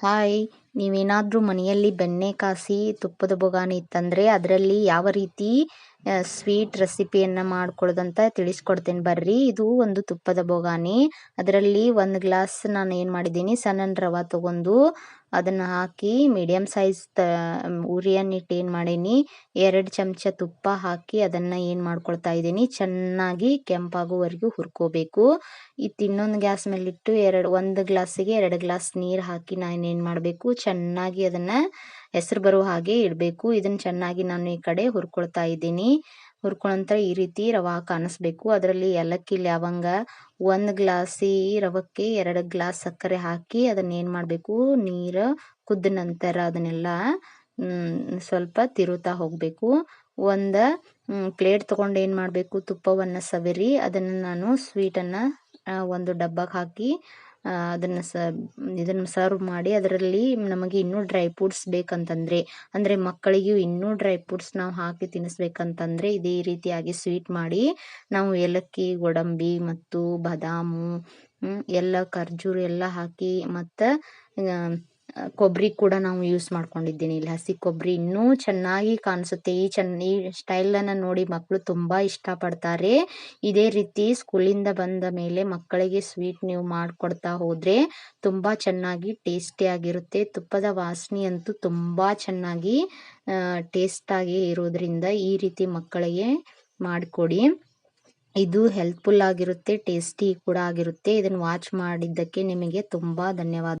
Hi ನೀವೇನಾದರೂ ಮನೆಯಲ್ಲಿ ಬೆಣ್ಣೆ ಕಾಸಿ ತುಪ್ಪದ ಬೊಗಾನಿ ಇತ್ತಂದರೆ ಅದರಲ್ಲಿ ಯಾವ ರೀತಿ ಸ್ವೀಟ್ ರೆಸಿಪಿಯನ್ನು ಮಾಡ್ಕೊಳ್ಳೋದಂತ ತಿಳಿಸ್ಕೊಡ್ತೇನೆ ಬರ್ರಿ. ಇದು ಒಂದು ತುಪ್ಪದ ಬೊಗಾನಿ ಅದರಲ್ಲಿ ಒಂದು ಗ್ಲಾಸ್ ನಾನು ಏನು ಮಾಡಿದ್ದೀನಿ ಸಣ್ಣ ರವೆ ತಗೊಂಡು ಅದನ್ನು ಹಾಕಿ ಮೀಡಿಯಮ್ ಸೈಜ್ ತ ಉರಿಯನ್ನಿಟ್ಟು ಏನು ಮಾಡೀನಿ, ಎರಡು ಚಮಚ ತುಪ್ಪ ಹಾಕಿ ಅದನ್ನು ಏನು ಮಾಡ್ಕೊಳ್ತಾ ಇದ್ದೀನಿ ಚೆನ್ನಾಗಿ ಕೆಂಪಾಗುವವರೆಗೂ ಹುರ್ಕೋಬೇಕು. ಇತ್ತು ಇನ್ನೊಂದು ಗ್ಯಾಸ್ ಮೇಲಿಟ್ಟು ಎರಡು, ಒಂದು ಗ್ಲಾಸಿಗೆ ಎರಡು ಗ್ಲಾಸ್ ನೀರು ಹಾಕಿ ನಾನು ಏನು ಮಾಡಬೇಕು, ಚೆನ್ನಾಗಿ ಅದನ್ನು ಹೆಸರು ಬರೋ ಹಾಗೆ ಇಡಬೇಕು. ಇದನ್ನ ಚೆನ್ನಾಗಿ ನಾನು ಈ ಕಡೆ ಹುರ್ಕೊಳ್ತಾ ಇದ್ದೀನಿ. ಹುರ್ಕೊಳಂತ ಈ ರೀತಿ ರವಾ ಕಾಣಿಸ್ಬೇಕು. ಅದರಲ್ಲಿ ಏಲಕ್ಕಿ ಲವಂಗ ಒಂದು ಗ್ಲಾಸಿ ರವಕ್ಕೆ ಎರಡು ಗ್ಲಾಸ್ ಸಕ್ಕರೆ ಹಾಕಿ ಅದನ್ನ ಏನು ಮಾಡಬೇಕು? ನೀರು ಕುದ್ದ ನಂತರ ಅದನ್ನೆಲ್ಲ ಸ್ವಲ್ಪ ತಿರುತ್ತಾ ಹೋಗಬೇಕು. ಒಂದು ಪ್ಲೇಟ್ ತೊಗೊಂಡು ಏನು ಮಾಡಬೇಕು? ತುಪ್ಪವನ್ನು ಸವರಿ ಅದನ್ನು ನಾನು ಸ್ವೀಟನ್ನು ಒಂದು ಡಬ್ಬಕ್ಕೆ ಹಾಕಿ ಅದನ್ನು ಸ, ಇದನ್ನು ಸರ್ವ್ ಮಾಡಿ ಅದರಲ್ಲಿ ನಮಗೆ ಇನ್ನೂ ಡ್ರೈ ಫ್ರೂಟ್ಸ್ ಬೇಕಂತಂದರೆ, ಅಂದರೆ ಮಕ್ಕಳಿಗೂ ಇನ್ನೂ ಡ್ರೈ ಫ್ರೂಟ್ಸ್ ನಾವು ಹಾಕಿ ತಿನ್ನಿಸ್ಬೇಕಂತಂದರೆ ಇದೇ ರೀತಿಯಾಗಿ ಸ್ವೀಟ್ ಮಾಡಿ ನಾವು ಏಲಕ್ಕಿ, ಗೋಡಂಬಿ ಮತ್ತು ಬಾದಾಮು ಎಲ್ಲ ಖರ್ಜೂರ ಎಲ್ಲ ಹಾಕಿ ಮತ್ತು ಕೊಬ್ಬರಿ ಕೂಡ ನಾವು ಯೂಸ್ ಮಾಡ್ಕೊಂಡಿದ್ದೀನಿ. ಇಲ್ಲಿ ಹಸಿ ಕೊಬ್ಬರಿ ಇನ್ನೂ ಚೆನ್ನಾಗಿ ಕಾಣಿಸುತ್ತೆ. ಈ ಚೆನ್ನ ಈ ಸ್ಟೈಲನ್ನು ನೋಡಿ ಮಕ್ಕಳು ತುಂಬ ಇಷ್ಟಪಡ್ತಾರೆ. ಇದೇ ರೀತಿ ಸ್ಕೂಲಿಂದ ಬಂದ ಮೇಲೆ ಮಕ್ಕಳಿಗೆ ಸ್ವೀಟ್ ನೀವು ಮಾಡಿಕೊಡ್ತಾ ಹೋದರೆ ತುಂಬ ಚೆನ್ನಾಗಿ ಟೇಸ್ಟಿಯಾಗಿರುತ್ತೆ ತುಪ್ಪದ ವಾಸನೆ ಅಂತೂ ತುಂಬ ಚೆನ್ನಾಗಿ ಟೇಸ್ಟಾಗಿ ಇರೋದ್ರಿಂದ ಈ ರೀತಿ ಮಕ್ಕಳಿಗೆ ಮಾಡಿಕೊಡಿ. ಇದು ಹೆಲ್ಪ್ಫುಲ್ ಆಗಿರುತ್ತೆ ಟೇಸ್ಟಿ ಕೂಡ ಆಗಿರುತ್ತೆ. ಇದನ್ನು ವಾಚ್ ಮಾಡಿದ್ದಕ್ಕೆ ನಿಮಗೆ ತುಂಬ ಧನ್ಯವಾದ.